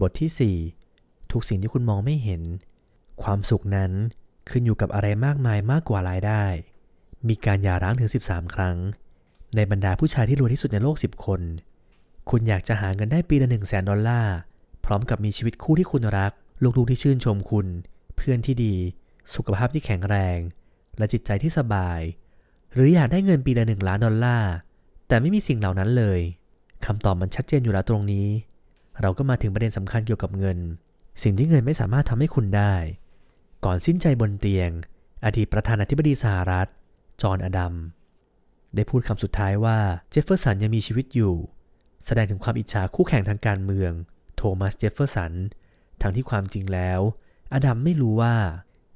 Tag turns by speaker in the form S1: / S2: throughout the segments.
S1: บทที่ 4 ทุกสิ่งที่คุณมองไม่เห็น ความสุขนั้นขึ้นอยู่กับอะไรมากมายมากกว่ารายได้ มีการหย่าร้างถึง 13 ครั้ง ในบรรดาผู้ชายที่รวยที่สุดในโลก 10 คน คุณอยากจะหาเงินได้ปีละ1 0 0 0 0แสนดอลลาร์ พร้อมกับมีชีวิตคู่ที่คุณรัก ลูกๆที่ชื่นชมคุณ เพื่อนที่ดี สุขภาพที่แข็งแรง และจิตใจที่สบาย หรืออยากได้เงินปีละ1ล้านดอลลาร์ แต่ไม่มีสิ่งเหล่านั้นเลยคำตอบมันชัดเจนอยู่แล้วตรงนี้ เราก็มาถึงประเด็นสำคัญเกี่ยวกับเงิน สิ่งที่เงินไม่สามารถทำให้คุณได้ ก่อนสิ้นใจบนเตียง อดีตประธานาธิบดีสหรัฐ จอห์นอดัม ได้พูดคำสุดท้ายว่าเจฟเฟอร์สันยังมีชีวิตอยู่ แสดงถึงความอิจฉาคู่แข่งทางการเมือง โทมัสเจฟเฟอร์สัน ทั้งที่ความจริงแล้ว อดัมไม่รู้ว่า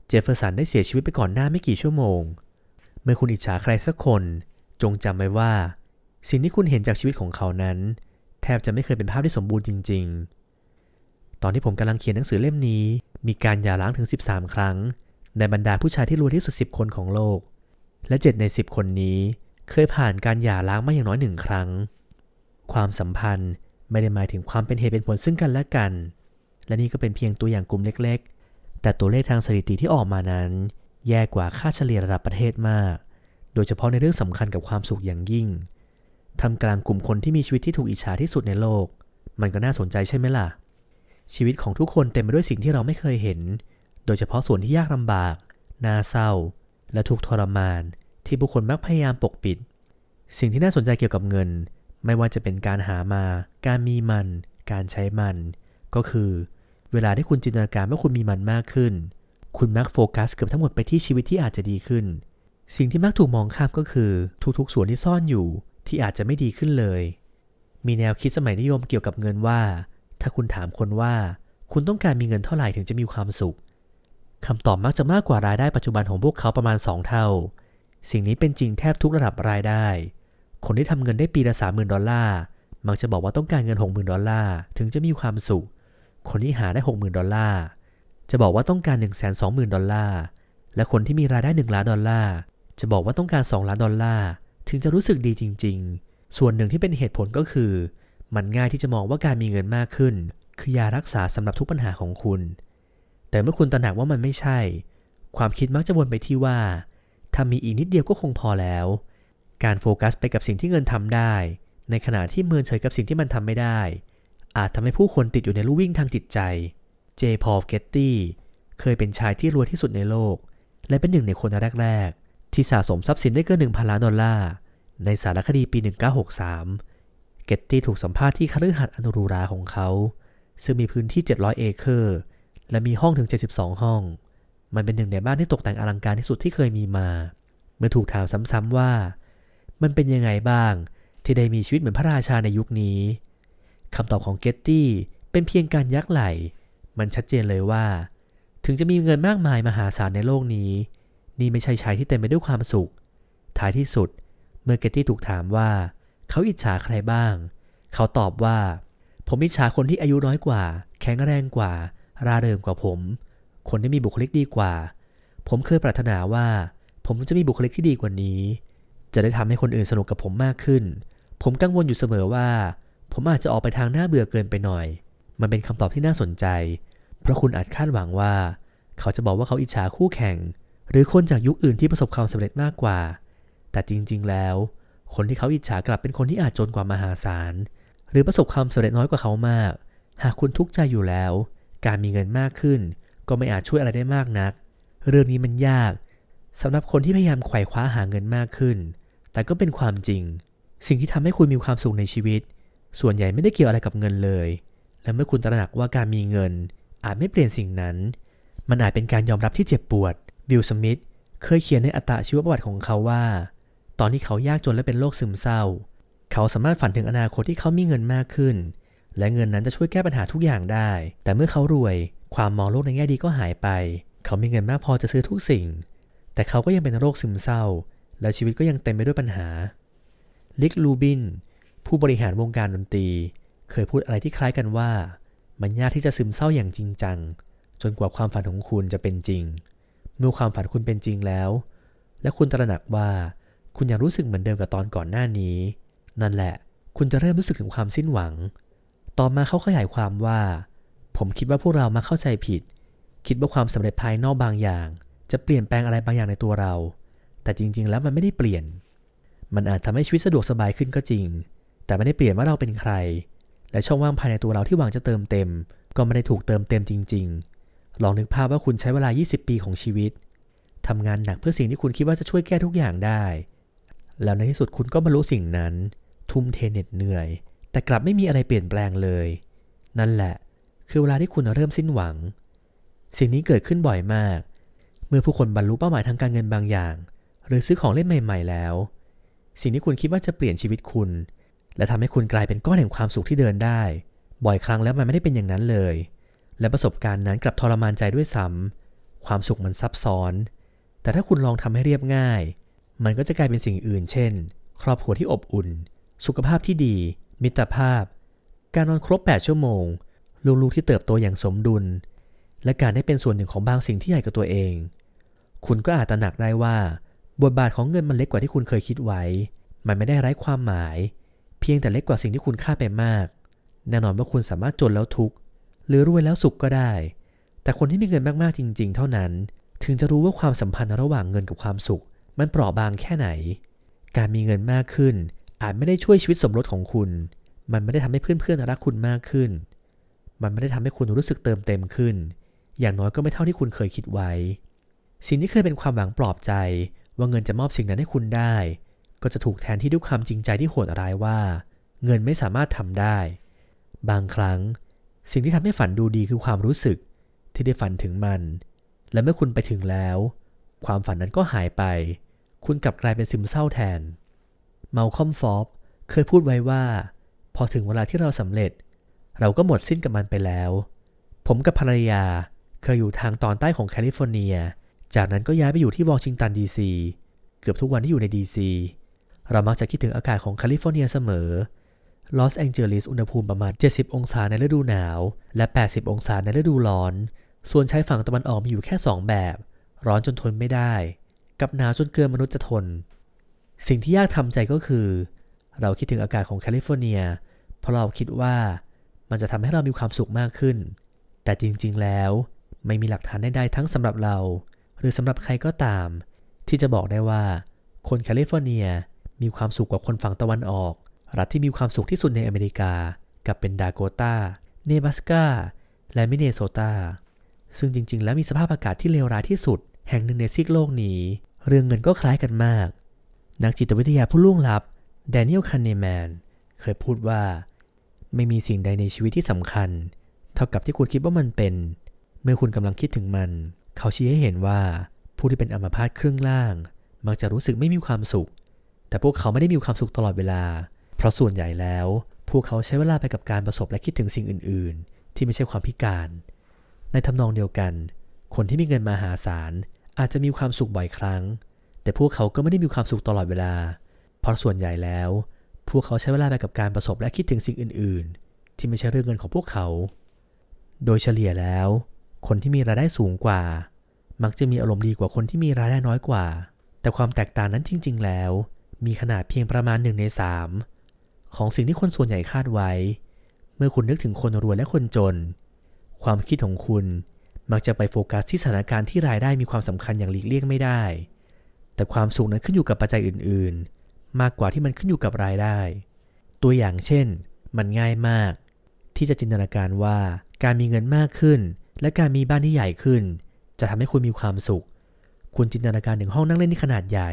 S1: เจฟเฟอร์สันได้เสียชีวิตไปก่อนหน้าไม่กี่ชั่วโมง เมื่อคุณอิจฉาใครสักคน จงจำไว้ว่า สิ่งที่คุณเห็นจากชีวิตของเขานั้น บจะไม่เคยเป็นภาพที่สมบูรณ์จริง ๆ ตอนที่ผมกำลังเขียนหนังสือเล่มนี้ มีการหย่าร้างถึง 13 ครั้ง ในบรรดาผู้ชายที่รวยที่สุด 10 คนของโลก และ 7 ใน 10 คนนี้ เคยผ่านการหย่าร้างมาอย่างน้อยหนึ่งครั้ง ความสัมพันธ์ไม่ได้หมายถึงความเป็นเหตุเป็นผลซึ่งกันและกัน และนี่ก็เป็นเพียงตัวอย่างกลุ่มเล็ก ๆ แต่ตัวเลขทางสถิติที่ออกมานั้น แย่กว่าค่าเฉลี่ยระดับประเทศมาก โดยเฉพาะในเรื่องสำคัญกับความสุขอย่างยิ่ง ทำกลางกลุ่มคนที่มีชีวิตที่ถูกอิจฉาที่สุดในโลก มันก็น่าสนใจใช่ไหมล่ะ ชีวิตของทุกคนเต็มไปด้วยสิ่งที่เราไม่เคยเห็น โดยเฉพาะส่วนที่ยากลำบาก น่าเศร้า และทุกทรมาน ที่ผู้คนมักพยายามปกปิด สิ่งที่น่าสนใจเกี่ยวกับเงิน ไม่ว่าจะเป็นการหามา การมีมัน การใช้มัน ก็คือ เวลาที่คุณจินตนาการว่าคุณมีมันมากขึ้น คุณมักโฟกัสเกือบทั้งหมดไปที่ชีวิตที่อาจจะดีขึ้น สิ่งที่มักถูกมองข้ามก็คือ ทุกๆส่วนที่ซ่อนอยู่ ที่อาจจะไม่ดีขึ้นเลย มีแนวคิดสมัยนิยมเกี่ยวกับเงินว่า ถ้าคุณถามคนว่า คุณต้องการมีเงินเท่าไหร่ถึงจะมีความสุขคำตอบมักจะมากกว่ารายได้ปัจจุบันของพวกเขาประมาณ 2 เท่า สิ่งนี้เป็นจริงแทบทุกระดับรายได้ คนที่ทำเงินได้ปีละ30,000ดอลลาร์มักจะบอกว่าต้องการเงิน 60,000ดอลลาร์ถึงจะมีความสุข คนที่หาได้ 60,000ดอลลาร์จะบอกว่าต้องการ 120,000ดอลลาร์ และคนที่มีรายได้ 1 ล้านดอลลาร์ จะบอกว่าต้องการ 2 ล้านดอลลาร์ ถึงจะรู้สึกดีจริง ๆ ส่วนหนึ่งที่เป็นเหตุผลก็คือ มันง่ายที่จะมองว่าการมีเงินมากขึ้น คือยารักษาสำหรับทุกปัญหาของคุณ แต่เมื่อคุณตระหนักว่ามันไม่ใช่ ความคิดมักจะวนไปที่ว่าถ้ามีอีกนิดเดียวก็คงพอแล้ว การโฟกัสไปกับสิ่งที่เงินทำได้ ในขณะที่เมินเฉยกับสิ่งที่มันทำไม่ได้ อาจทำให้ผู้คนติดอยู่ในลู่วิ่งทางจิตใจ เจพอลเกตตี้เคยเป็นชายที่รวยที่สุดในโลก และเป็นหนึ่งในคนแรกๆที่สะสมทรัพย์สินได้เกิน1,000ล้านดอลลาร์ ในสารคดีปี 1963 เกตตี้ถูกสัมภาษณ์ที่คฤหาสน์อนุรูราของเขา ซึ่งมีพื้นที่ 700 เอเคอร์ และมีห้องถึง 72 ห้อง มันเป็นหนึ่งในบ้านที่ตกแต่งอลังการที่สุดที่เคยมีมา เมื่อถูกถามซ้ำๆว่า มันเป็นยังไงบ้าง ที่ได้มีชีวิตเหมือนพระราชาในยุคนี้คำตอบของเกตตี้เป็นเพียงการยักไหล มันชัดเจนเลยว่า ถึงจะมีเงินมากมายมหาศาลในโลกนี้ นี่ไม่ใช่ชายที่เต็มไปด้วยความสุข ท้ายที่สุดเเมื่อเกตตี้ถูกถามว่า เขาอิจฉาใครบ้าง เขาตอบว่า ผมอิจฉาคนที่อายุน้อยกว่า แข็งแรงกว่า ราเริงกว่าผม คนที่มีบุคลิกดีกว่า ผมเคยปรารถนาว่า ผมจะมีบุคลิกที่ดีกว่านี้ จะได้ทำให้คนอื่นสนุกกับผมมากขึ้น ผมกังวลอยู่เสมอว่า ผมอาจจะออกไปทางหน้าเบื่อเกินไปหน่อย มันเป็นคำตอบที่น่าสนใจ เพราะคุณอาจคาดหวังว่า เขาจะบอกว่าเขาอิจฉาคู่แข่ง หรือคนจากยุคอื่นที่ประสบความสำเร็จมากกว่า แต่จริง ๆ แล้ว คนที่เขาอิจฉากลับเป็นคนที่อาจจนกว่ามหาศาล หรือประสบความสำเร็จน้อยกว่าเขามาก หากคุณทุกข์ใจอยู่แล้ว การมีเงินมากขึ้น ก็ไม่อาจช่วยอะไรได้มากนัก เรื่องนี้มันยากสำหรับคนที่พยายามไขว่คว้าหาเงินมากขึ้น แต่ก็เป็นความจริง สิ่งที่ทำให้คุณมีความสุขในชีวิต ส่วนใหญ่ไม่ได้เกี่ยวอะไรกับเงินเลย และเมื่อคุณตระหนักว่าการมีเงิน อาจไม่เปลี่ยนสิ่งนั้น มันอาจเป็นการยอมรับที่เจ็บปวดบิลสมิธเคยเขียนในอัตชีวประวัติของเขาว่า ตอนที่เขายากจนและเป็นโรคซึมเศร้า เขาสามารถฝันถึงอนาคตที่เขามีเงินมากขึ้น และเงินนั้นจะช่วยแก้ปัญหาทุกอย่างได้ แต่เมื่อเขารวย ความมองโลกในแง่ดีก็หายไป เขามีเงินมากพอจะซื้อทุกสิ่ง แต่เขาก็ยังเป็นโรคซึมเศร้า และชีวิตก็ยังเต็มไปด้วยปัญหา ลิกลูบิน ผู้บริหารวงการดนตรี เคยพูดอะไรที่คล้ายกันว่า มันยากที่จะซึมเศร้าอย่างจริงจัง จนกว่าความฝันของคุณจะเป็นจริง เมื่อความฝันคุณเป็นจริงแล้ว และคุณตระหนักว่า คุณยังรู้สึกเหมือนเดิมกับตอนก่อนหน้านี้ นั่นแหละ คุณจะเริ่มรู้สึกถึงความสิ้นหวัง ต่อมาเขาขยายความว่า ผมคิดว่าพวกเรามาเข้าใจผิด คิดว่าความสำเร็จภายนอกบางอย่าง จะเปลี่ยนแปลงอะไรบางอย่างในตัวเรา แต่จริง ๆ แล้วมันไม่ได้เปลี่ยน มันอาจทำให้ชีวิตสะดวกสบายขึ้นก็จริง แต่ไม่ได้เปลี่ยนว่าเราเป็นใคร และช่องว่างภายในตัวเราที่หวังจะเติมเต็ม ก็ไม่ได้ถูกเติมเต็มจริง ๆ ลองนึกภาพว่าคุณใช้เวลา 20 ปีของชีวิตทำงานหนักเพื่อสิ่งที่คุณคิดว่าจะช่วยแก้ทุกอย่างได้ แล้วในที่สุดคุณก็บรรลุสิ่งนั้น ทุ่มเทเหน็ดเหนื่อย แต่กลับไม่มีอะไรเปลี่ยนแปลงเลย นั่นแหละ คือเวลาที่คุณเริ่มสิ้นหวัง สิ่งนี้เกิดขึ้นบ่อยมาก เมื่อผู้คนบรรลุเป้าหมายทางการเงินบางอย่าง หรือซื้อของเล่นใหม่ ๆ แล้ว สิ่งที่คุณคิดว่าจะเปลี่ยนชีวิตคุณ และทำให้คุณกลายเป็นก้อนแห่งความสุขที่เดินได้ บ่อยครั้งแล้วมันไม่ได้เป็นอย่างนั้นเลย และประสบการณ์นั้นกลับทรมานใจด้วยซ้ำความสุขมันซับซ้อน แต่ถ้าคุณลองทำให้เรียบง่าย มันก็จะกลายเป็นสิ่งอื่น เช่น ครอบครัวที่อบอุ่น สุขภาพที่ดี มิตรภาพ การนอนครบ 8 ชั่วโมง ลูกๆที่เติบโตอย่างสมดุล และการได้เป็นส่วนหนึ่งของบางสิ่งที่ใหญ่กว่าตัวเอง คุณก็อาจตระหนักได้ว่า บทบาทของเงินมันเล็กกว่าที่คุณเคยคิดไว้ มันไม่ได้ไร้ความหมาย เพียงแต่เล็กกว่าสิ่งที่คุณคาดไปมาก แน่นอนว่าคุณสามารถจนแล้วทุกข์หรือรวยแล้วสุขก็ได้ แต่คนที่มีเงินมากๆจริง ๆ เท่านั้น ถึงจะรู้ว่าความสัมพันธ์ระหว่างเงินกับความสุข มันเปราะบางแค่ไหน การมีเงินมากขึ้น อาจไม่ได้ช่วยชีวิตสมรสของคุณ มันไม่ได้ทำให้เพื่อนๆรักคุณมากขึ้น มันไม่ได้ทำให้คุณรู้สึกเติมเต็มขึ้น อย่างน้อยก็ไม่เท่าที่คุณเคยคิดไว้ สิ่งที่เคยเป็นความหวังปลอบใจ ว่าเงินจะมอบสิ่งนั้นให้คุณได้ ก็จะถูกแทนที่ด้วยความจริงใจที่โหดร้ายว่า เงินไม่สามารถทำได้ บางครั้ง สิ่งที่ทำให้ฝันดูดีคือความรู้สึกที่ได้ฝันถึงมัน และเมื่อคุณไปถึงแล้ว ความฝันนั้นก็หายไป คุณกลับกลายเป็นซึมเศร้าแทน เมาคอมฟอบเคยพูดไว้ว่า พอถึงเวลาที่เราสำเร็จ เราก็หมดสิ้นกับมันไปแล้ว ผมกับภรรยาเคยอยู่ทางตอนใต้ของแคลิฟอร์เนีย จากนั้นก็ย้ายไปอยู่ที่วอชิงตันดีซีเกือบทุกวันที่อยู่ในดีซีเรามักจะคิดถึงอากาศของแคลิฟอร์เนียเสมอลอสแองเจลิสอุณหภูมิประมาณ 70 องศาในฤดูหนาว และ 80 องศาในฤดูร้อน ส่วนชายฝั่งตะวันออกมีอยู่แค่ 2 แบบ ร้อนจนทนไม่ได้ กับหนาวจนเกินมนุษย์จะทน สิ่งที่ยากทำใจก็คือ เราคิดถึงอากาศของแคลิฟอร์เนีย เพราะเราคิดว่ามันจะทำให้เรามีความสุขมากขึ้น แต่จริงๆแล้วไม่มีหลักฐานใดๆทั้งสำหรับเรา หรือสำหรับใครก็ตาม ที่จะบอกได้ว่าคนแคลิฟอร์เนียมีความสุขกว่าคนฝั่งตะวันออก รัฐที่มีความสุขที่สุดในอเมริกา กับเป็นดาโกตาเนบราสกาและมิเนโซตาซึ่งจริงๆ แล้วมีสภาพอากาศที่เลวร้ายที่สุด แห่งหนึ่งในซีกโลกนี้ เรื่องเงินก็คล้ายกันมาก นักจิตวิทยาผู้ล่วงลับแดเนียลคันเนแมนเคยพูดว่า ไม่มีสิ่งใดในชีวิตที่สำคัญ เท่ากับที่คุณคิดว่ามันเป็น เมื่อคุณกำลังคิดถึงมัน เขาชี้ให้เห็นว่าผู้ที่เป็นอัมพาตครึ่งล่าง มักจะรู้สึกไม่มีความสุข แต่พวกเขาไม่ได้มีความสุขตลอดเวลา เพราะส่วนใหญ่แล้ว พวกเขาใช้เวลาไปกับการประสบและคิดถึงสิ่งอื่น ๆ ที่ไม่ใช่ความพิการ ในทำนองเดียวกัน คนที่มีเงินมหาศาล อาจจะมีความสุขบ่อยครั้ง แต่พวกเขาก็ไม่ได้มีความสุขตลอดเวลา เพราะส่วนใหญ่แล้ว พวกเขาใช้เวลาไปกับการประสบและคิดถึงสิ่งอื่น ๆ ที่ไม่ใช่เรื่องเงินของพวกเขา โดยเฉลี่ยแล้ว คนที่มีรายได้สูงกว่า มักจะมีอารมณ์ดีกว่าคนที่มีรายได้น้อยกว่า แต่ความแตกต่างนั้นจริง ๆ แล้ว มีขนาดเพียงประมาณหนึ่งในสามของสิ่งที่คนส่วนใหญ่คาดไว้ เมื่อคุณนึกถึงคนรวยและคนจน ความคิดของคุณ มักจะไปโฟกัสที่สถานการณ์ที่รายได้มีความสำคัญอย่างหลีกเลี่ยงไม่ได้ แต่ความสุขนั้นขึ้นอยู่กับปัจจัยอื่น ๆ มากกว่าที่มันขึ้นอยู่กับรายได้ ตัวอย่างเช่น มันง่ายมาก ที่จะจินตนาการว่าการมีเงินมากขึ้น และการมีบ้านที่ใหญ่ขึ้น จะทำให้คุณมีความสุข คุณจินตนาการถึงห้องนั่งเล่นที่ขนาดใหญ่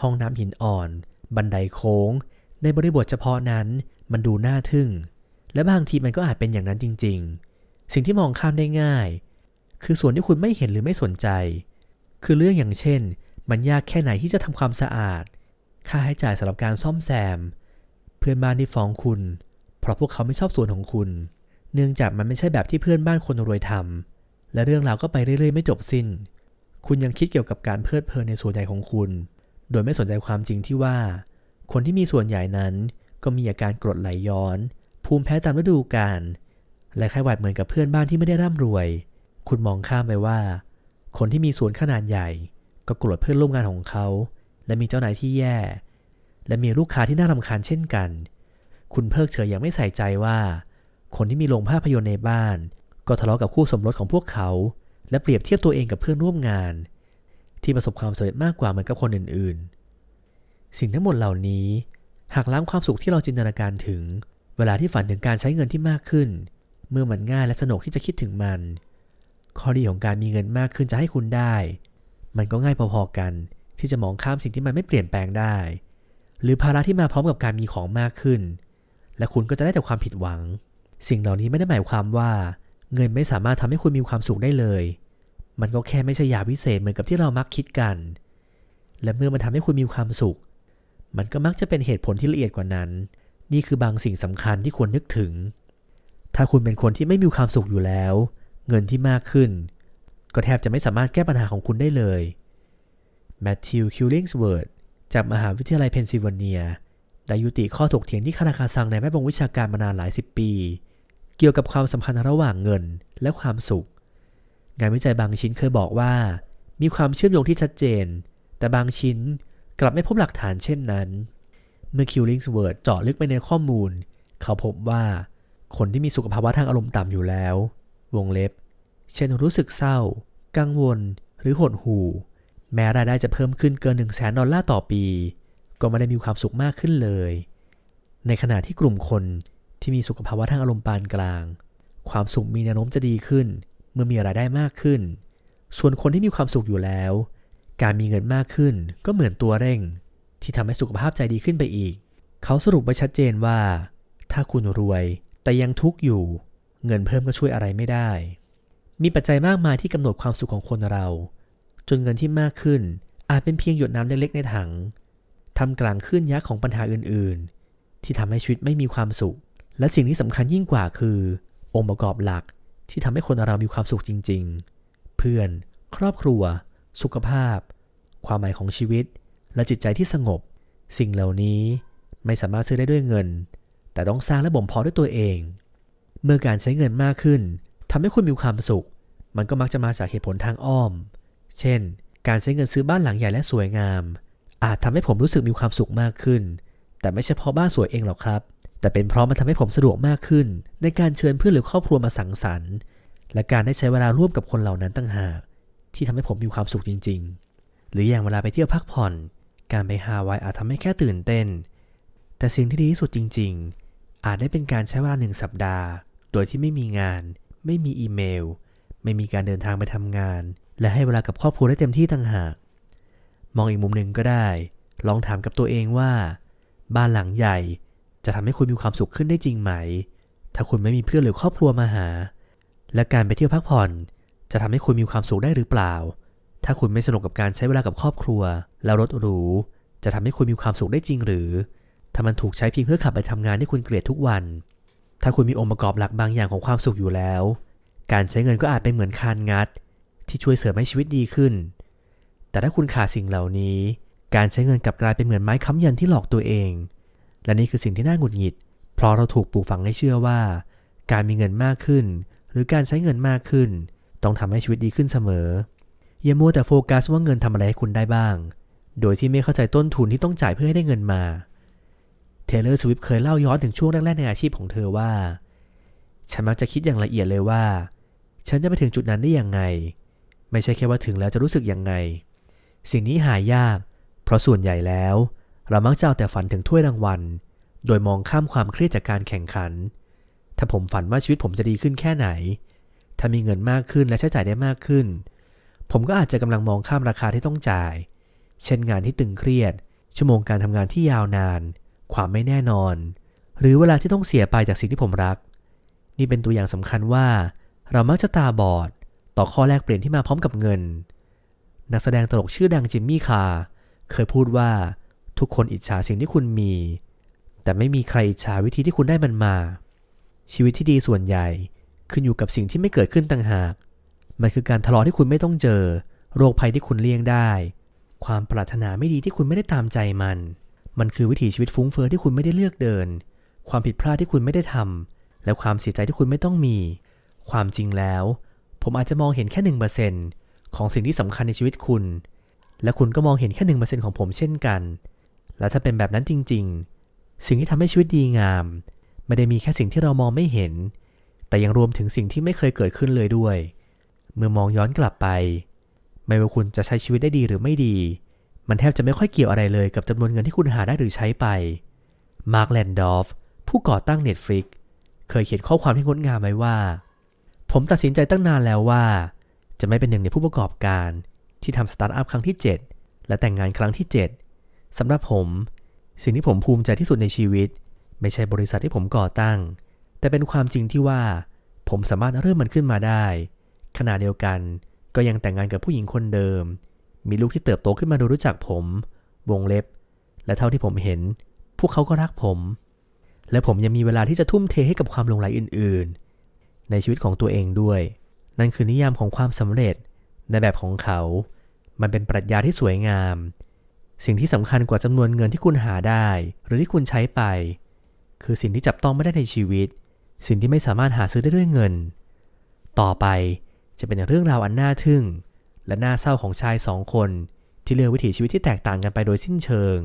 S1: ห้องน้ำหินอ่อน บันไดโค้ง ในบริบทเฉพาะนั้น มันดูน่าทึ่ง และบางทีมันก็อาจเป็นอย่างนั้นจริง ๆ สิ่งที่มองข้ามได้ง่าย คือส่วนที่คุณไม่เห็นหรือไม่สนใจ คือเรื่องอย่างเช่น มันยากแค่ไหนที่จะทำความสะอาด ค่าใช้จ่ายสำหรับการซ่อมแซม เพื่อนบ้านที่ฟ้องคุณ เพราะพวกเขาไม่ชอบส่วนของคุณ เนื่องจากมันไม่ใช่แบบที่เพื่อนบ้านคนรวยทำและเรื่องราวก็ไปเรื่อยๆ ไม่จบสิ้น คุณยังคิดเกี่ยวกับการเพลิดเพลินในส่วนใหญ่ของคุณ โดยไม่สนใจความจริงที่ว่า คนที่มีส่วนใหญ่นั้น ก็มีอาการกรดไหลย้อน ภูมิแพ้ตามฤดูกาลและไข้หวัดเหมือนกับเพื่อนบ้านที่ไม่ได้ร่ำรวย คุณมองข้ามไปว่า คนที่มีสวนขนาดใหญ่ ก็โกรธเพื่อนร่วมงานของเขา และมีเจ้านายที่แย่ และมีลูกค้าที่น่ารำคาญเช่นกัน คุณเพิกเฉยอย่างไม่ใส่ใจว่า คนที่มีโรงภาพยนตร์ในบ้าน ก็ทะเลาะกับคู่สมรสของพวกเขา และเปรียบเทียบตัวเองกับเพื่อนร่วมงาน ที่ประสบความสำเร็จมากกว่าเหมือนกับคนอื่นๆ สิ่งทั้งหมดเหล่านี้หักล้างความสุขที่เราจินตนาการถึง เวลาที่ฝันถึงการใช้เงินที่มากขึ้น เมื่อมันง่ายและสนุกที่จะคิดถึงมัน ข้อดีของการมีเงินมากขึ้นจะให้คุณได้ มันก็ง่ายพอๆกัน ที่จะมองข้ามสิ่งที่มันไม่เปลี่ยนแปลงได้ หรือภาระที่มาพร้อมกับการมีของมากขึ้น และคุณก็จะได้แต่ความผิดหวัง สิ่งเหล่านี้ไม่ได้หมายความว่า เงินไม่สามารถทำให้คุณมีความสุขได้เลย มันก็แค่ไม่ใช่ยาวิเศษเหมือนกับที่เรามักคิดกัน และเมื่อมันทำให้คุณมีความสุข มันก็มักจะเป็นเหตุผลที่ละเอียดกว่านั้น นี่คือบางสิ่งสำคัญที่ควรนึกถึง ถ้าคุณเป็นคนที่ไม่มีความสุขอยู่แล้ว เงินที่มากขึ้น ก็แทบจะไม่สามารถแก้ปัญหาของคุณได้เลยแมทธิวคิวลิงส์เวิร์ดจากมหาวิทยาลัยเพนซิลเวเนียได้ยุติข้อถกเถียงที่คาราคาซังในแวดวงวิชาการมานานหลายสิบปี เกี่ยวกับความสัมพันธ์ระหว่างเงินและความสุข งานวิจัยบางชิ้นเคยบอกว่า มีความเชื่อมโยงที่ชัดเจน แต่บางชิ้นกลับไม่พบหลักฐานเช่นนั้น เมื่อคิวลิงส์เวิร์ดเจาะลึกไปในข้อมูล เขาพบว่าคนที่มีสุขภาวะทางอารมณ์ต่ำอยู่แล้ว วงเล็บ เช่นรู้สึกเศร้า กังวล หรือหดหู่ แม้รายได้จะเพิ่มขึ้นเกิน1 0 0 0 0แสนดอลลาร์ต่อปี ก็ไม่ได้มีความสุขมากขึ้นเลย ในขณะที่กลุ่มคนที่มีสุขภาวะทางอารมณ์ปานกลาง ความสุขมีแนวโน้มจะดีขึ้น เมื่อมีรายได้มากขึ้น ส่วนคนที่มีความสุขอยู่แล้ว การมีเงินมากขึ้นก็เหมือนตัวเร่ง ที่ทำให้สุขภาพใจดีขึ้นไปอีก เขาสรุปไว้ชัดเจนว่า ถ้าคุณรวยแต่ยังทุกข์อยู่ เงินเพิ่มก็ช่วยอะไรไม่ได้ มีปัจจัยมากมายที่กำหนดความสุขของคนเรา จนเงินที่มากขึ้นอาจเป็นเพียงหยดน้ำเล็กๆในถังทำกลางขึ้นยักษ์ของปัญหาอื่นๆ ที่ทำให้ชีวิตไม่มีความสุข และสิ่งที่สำคัญยิ่งกว่าคือ องค์ประกอบหลักที่ทำให้คนเรามีความสุขจริง ๆ เพื่อน ครอบครัว สุขภาพ ความหมายของชีวิต และจิตใจที่สงบ สิ่งเหล่านี้ไม่สามารถซื้อได้ด้วยเงิน แต่ต้องสร้างและบ่มเพาะด้วยตัวเอง เมื่อการใช้เงินมากขึ้นทำให้คุณมีความสุข มันก็มักจะมาจากเหตุผลทางอ้อม เช่น การใช้เงินซื้อบ้านหลังใหญ่และสวยงาม อาจทำให้ผมรู้สึกมีความสุขมากขึ้น แต่ไม่ใช่เพราะบ้านสวยเองหรอกครับ แต่เป็นเพราะมันทำให้ผมสะดวกมากขึ้น ในการเชิญเพื่อนหรือครอบครัวมาสังสรรค์ และการได้ใช้เวลาร่วมกับคนเหล่านั้นต่างหากที่ทำให้ผมมีความสุขจริง ๆ หรืออย่างเวลาไปเที่ยวพักผ่อน การไปฮาวายอาจทำให้แค่ตื่นเต้น แต่สิ่งที่ดีที่สุดจริง ๆ อาจได้เป็นการใช้เวลาหนึ่งสัปดาห์ โดยที่ไม่มีงาน ไม่มีอีเมล ไม่มีการเดินทางไปทำงาน และให้เวลากับครอบครัวได้เต็มที่ต่างหาก มองอีกมุมหนึ่งก็ได้ ลองถามกับตัวเองว่า บ้านหลังใหญ่จะทำให้คุณมีความสุขขึ้นได้จริงไหม ถ้าคุณไม่มีเพื่อนหรือครอบครัวมาหา และการไปเที่ยวพักผ่อน จะทำให้คุณมีความสุขได้หรือเปล่า ถ้าคุณไม่สนุกกับการใช้เวลากับครอบครัว แล้วรถหรู จะทำให้คุณมีความสุขได้จริงหรือถ้ามันถูกใช้เพียงเพื่อขับไปทำงานที่คุณเกลียดทุกวัน ถ้าคุณมีองค์ประกอบหลักบางอย่างของความสุขอยู่แล้ว การใช้เงินก็อาจเป็นเหมือนคานงัด ที่ช่วยเสริมให้ชีวิตดีขึ้น แต่ถ้าคุณขาดสิ่งเหล่านี้ การใช้เงินกลับกลายเป็นเหมือนไม้ค้ำยันที่หลอกตัวเอง และนี่คือสิ่งที่น่าหงุดหงิด เพราะเราถูกปลูกฝังให้เชื่อว่า การมีเงินมากขึ้น หรือการใช้เงินมากขึ้น ต้องทำให้ชีวิตดีขึ้นเสมอ อย่ามัวแต่โฟกัสว่าเงินทำอะไรให้คุณได้บ้าง โดยที่ไม่เข้าใจต้นทุนที่ต้องจ่ายเพื่อให้ได้เงินมา เทเลอร์สวิฟเคยเล่าย้อนถึงช่วงแรกๆในอาชีพของเธอว่า ฉันมักจะคิดอย่างละเอียดเลยว่า ฉันจะไปถึงจุดนั้นได้อย่างไง ไม่ใช่แค่ว่าถึงแล้วจะรู้สึกยังไง สิ่งนี้หายาก เพราะส่วนใหญ่แล้ว เรามักจะเอาแต่ฝันถึงถ้วยรางวัล โดยมองข้ามความเครียดจากการแข่งขัน ถ้าผมฝันว่าชีวิตผมจะดีขึ้นแค่ไหน ถ้ามีเงินมากขึ้นและใช้จ่ายได้มากขึ้น ผมก็อาจจะกำลังมองข้ามราคาที่ต้องจ่าย เช่นงานที่ตึงเครียด ชั่วโมงการทำงานที่ยาวนาน ความไม่แน่นอน หรือเวลาที่ต้องเสียไปจากสิ่งที่ผมรัก นี่เป็นตัวอย่างสำคัญว่า เรามักจะตาบอด ต่อข้อแลกเปลี่ยนที่มาพร้อมกับเงิน นักแสดงตลกชื่อดังจิมมี่คาร์เคยพูดว่าทุกคนอิจฉาสิ่งที่คุณมี แต่ไม่มีใครอิจฉาวิธีที่คุณได้มันมา ชีวิตที่ดีส่วนใหญ่ขึ้นอยู่กับสิ่งที่ไม่เกิดขึ้นต่างหาก มันคือการทะเลาะที่คุณไม่ต้องเจอ โรคภัยที่คุณเลี่ยงได้ ความปรารถนาไม่ดีที่คุณไม่ได้ตามใจมัน มันคือวิถีชีวิตฟุ้งเฟอ้อที่คุณไม่ได้เลือกเดิน ความผิดพลาดที่คุณไม่ได้ทำและความเสียใจที่คุณไม่ต้องมี ความจริงแล้ว ผมอาจจะมองเห็นแค่หนึ่งเปอร์เซ็นของสิ่งที่สำคัญในชีวิตคุณ และคุณก็มองเห็นแค่หนึ่งเปอร์เซ็นของผมเช่นกัน และถ้าเป็นแบบนั้นจริง ๆ สิ่งที่ทำให้ชีวิตดีงาม ไม่ได้มีแค่สิ่งที่เรามองไม่เห็น แต่ยังรวมถึงสิ่งที่ไม่เคยเกิดขึ้นเลยด้วย เมื่อมองย้อนกลับไป ไม่ว่าคุณจะใช้ชีวิตได้ดีหรือไม่ดี มันแทบจะไม่ค่อยเกี่ยวอะไรเลยกับจำนวนเงินที่คุณหาได้หรือใช้ไป มาร์คแลนดอฟผู้ก่อตั้ง Netflix เคยเขียนข้อความที่งดงามไว้ว่า ผมตัดสินใจตั้งนานแล้วว่า จะไม่เป็นหนึ่งในผู้ประกอบการที่ทำสตาร์ทอัพครั้งที่ 7 และแต่งงานครั้งที่ 7สำหรับผม สิ่งที่ผมภูมิใจที่สุดในชีวิต ไม่ใช่บริษัทที่ผมก่อตั้ง แต่เป็นความจริงที่ว่า ผมสามารถเริ่มมันขึ้นมาได้ขณะเดียวกันก็ยังแต่งงานกับผู้หญิงคนเดิม มีลูกที่เติบโตขึ้นมาโดยรู้จักผม วงเล็บ และเท่าที่ผมเห็น พวกเขาก็รักผม และผมยังมีเวลาที่จะทุ่มเทให้กับความลงใหลอื่น ๆ ในชีวิตของตัวเองด้วย นั่นคือนิยามของความสำเร็จในแบบของเขา มันเป็นปรัชญาที่สวยงาม สิ่งที่สำคัญกว่าจำนวนเงินที่คุณหาได้ หรือที่คุณใช้ไป คือสิ่งที่จับต้องไม่ได้ในชีวิต สิ่งที่ไม่สามารถหาซื้อได้ด้วยเงิน ต่อไปจะเป็นเรื่องราวอันน่าทึ่ง และน่าเศร้าของชายสองคนที่เลือกวิถีชีวิตที่แตกต่างกันไปโดยสิ้นเชิง